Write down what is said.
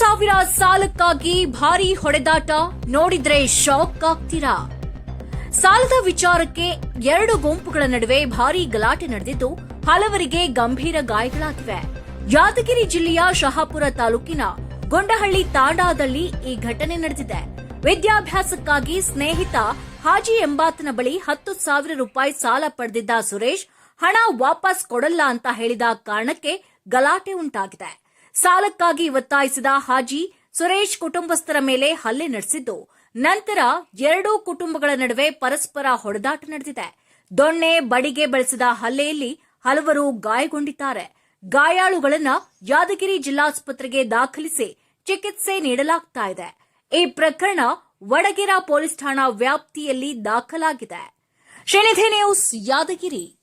ಸಾವಿರ ಸಾಲಕ್ಕಾಗಿ ಭಾರಿ ಹೊಡೆದಾಟ, ನೋಡಿದ್ರೆ ಶಾಕ್ ಆಗ್ತೀರಾ? ಸಾಲದ ವಿಚಾರಕ್ಕೆ ಎರಡು ಗುಂಪುಗಳ ನಡುವೆ ಭಾರಿ ಗಲಾಟೆ ನಡೆದಿದ್ದು, ಹಲವರಿಗೆ ಗಂಭೀರ ಗಾಯಗಳಾಗಿವೆ. ಯಾದಗಿರಿ ಜಿಲ್ಲೆಯ ಶಹಾಪುರ ತಾಲೂಕಿನ ಗೊಂಡಹಳ್ಳಿ ತಾಂಡಾದಲ್ಲಿ ಈ ಘಟನೆ ನಡೆದಿದೆ. ವಿದ್ಯಾಭ್ಯಾಸಕ್ಕಾಗಿ ಸ್ನೇಹಿತ ಹಾಜಿ ಎಂಬಾತನ ಬಳಿ ಹತ್ತು ಸಾವಿರ ರೂಪಾಯಿ ಸಾಲ ಪಡೆದಿದ್ದ ಸುರೇಶ್, ಹಣ ವಾಪಸ್ ಕೊಡಲ್ಲ ಅಂತ ಹೇಳಿದ ಕಾರಣಕ್ಕೆ ಗಲಾಟೆ ಉಂಟಾಗಿದೆ. ಸಾಲಕ್ಕಾಗಿ ಒತ್ತಾಯಿಸಿದ ಹಾಜಿ ಸುರೇಶ್ ಕುಟುಂಬಸ್ಥರ ಮೇಲೆ ಹಲ್ಲೆ ನಡೆಸಿದ್ದು. ನಂತರ ಎರಡೂ ಕುಟುಂಬಗಳ ನಡುವೆ ಪರಸ್ಪರ ಹೊಡೆದಾಟ ನಡೆದಿದೆ. ದೊಣ್ಣೆ, ಬಡಿಗೆ ಬಳಸಿದ ಹಲ್ಲೆಯಲ್ಲಿ ಹಲವರು ಗಾಯಗೊಂಡಿದ್ದಾರೆ. ಗಾಯಾಳುಗಳನ್ನ ಯಾದಗಿರಿ ಜಿಲ್ಲಾಸ್ಪತ್ರೆಗೆ ದಾಖಲಿಸಿ ಚಿಕಿತ್ಸೆ ನೀಡಲಾಗ್ತಾ ಇದೆ. ಈ ಪ್ರಕರಣ ವಡಗಿರ ಪೊಲೀಸ್ ಠಾಣಾ ವ್ಯಾಪ್ತಿಯಲ್ಲಿ ದಾಖಲಾಗಿದೆ. ಶ್ರೀನಿಧಿ ನ್ಯೂಸ್, ಯಾದಗಿರಿ.